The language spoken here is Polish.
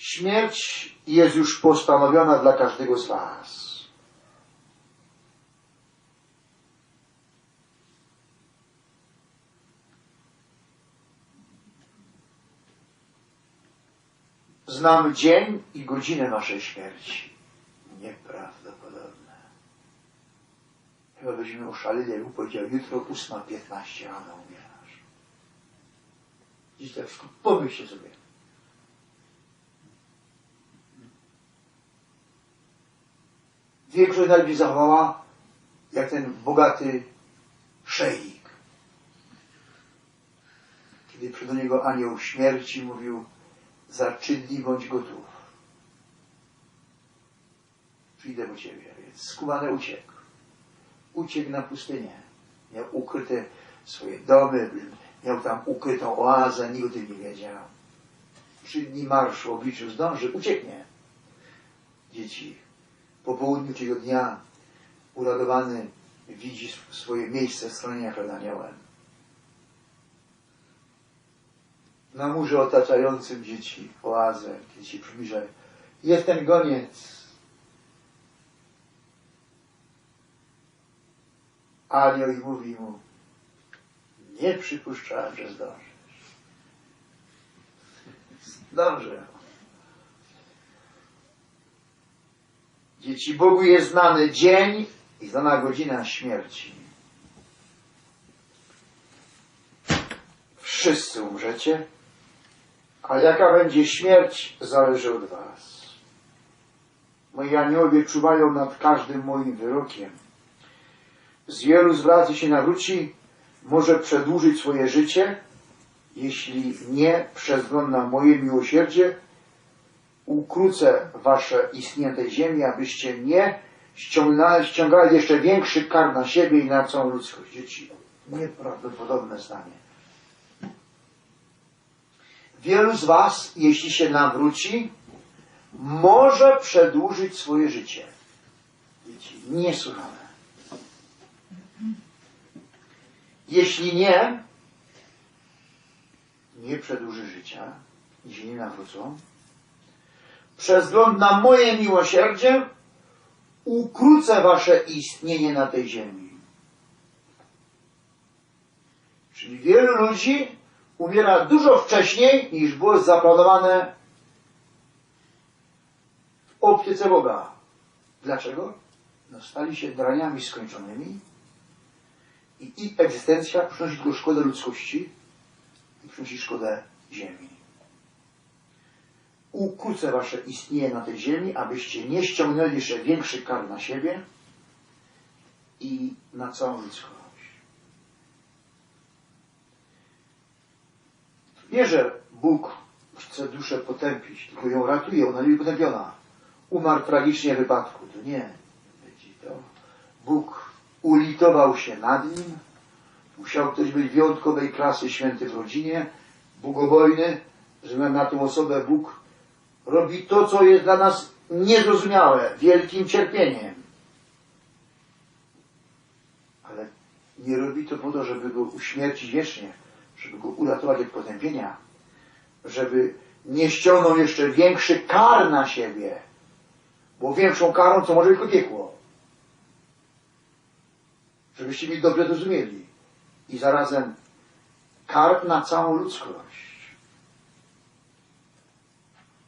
Śmierć jest już postanowiona dla każdego z was. Znam dzień i godzinę waszej śmierci. Nieprawdopodobne. Chyba byśmy oszaleli, jakby powiedział jutro 8.15 rano umierasz. Dziś tak pomyślcie sobie. Większość najlepiej zachowała jak ten bogaty szeik. Kiedy przyszedł do niego anioł śmierci, mówił za trzy dni bądź gotów. Przyjdę po ciebie. Więc skubany uciekł. Uciekł na pustynię. Miał ukryte swoje domy, miał tam ukrytą oazę, nikt o tym nie wiedział. Trzy dni marszu obliczył, zdąży, ucieknie. Dzieci po południu tego dnia uradowany widzi sw- swoje miejsce schronienia przed aniołem. Na murze otaczającym dzieci oazę, się przybliża, jest ten goniec. Anioł i mówi mu, nie przypuszczałem, że zdążysz. Zdążę. Dzieci Bogu jest znany dzień i znana godzina śmierci. Wszyscy umrzecie, a jaka będzie śmierć, zależy od was. Moi aniołowie czuwają nad każdym moim wyrokiem. Z wielu z was, jeśli nawróci, może przedłużyć swoje życie, jeśli nie, przez na moje miłosierdzie, ukrócę wasze istnienie ziemi, abyście nie ściągnęli, ściągali jeszcze większy kar na siebie i na całą ludzkość. Dzieci, nieprawdopodobne zdanie. Wielu z was, jeśli się nawróci, może przedłużyć swoje życie. Dzieci, niesłychane. Jeśli nie, nie przedłuży życia, jeśli nie nawrócą, przez wzgląd na moje miłosierdzie ukrócę wasze istnienie na tej ziemi. Czyli wielu ludzi umiera dużo wcześniej niż było zaplanowane w opiece Boga. Dlaczego? No, stali się draniami skończonymi i ich egzystencja przynosi tylko szkodę ludzkości i przynosi szkodę ziemi ukrócę wasze istnienie na tej ziemi, abyście nie ściągnęli jeszcze większy kar na siebie i na całą ludzkość. Nie, że Bóg chce duszę potępić, tylko ją ratuje, ona nie będzie potępiona. Umarł tragicznie w wypadku. To nie. To Bóg ulitował się nad nim. Musiał ktoś być wyjątkowej klasy święty w rodzinie, bogobojny, że na tą osobę Bóg robi to, co jest dla nas niezrozumiałe, wielkim cierpieniem. Ale nie robi to po to, żeby go uśmiercić wiecznie, żeby go uratować od potępienia, żeby nie ściągnął jeszcze większy kar na siebie, bo większą karą co może tylko piekło. Żebyście mi dobrze zrozumieli. I zarazem kar na całą ludzkość.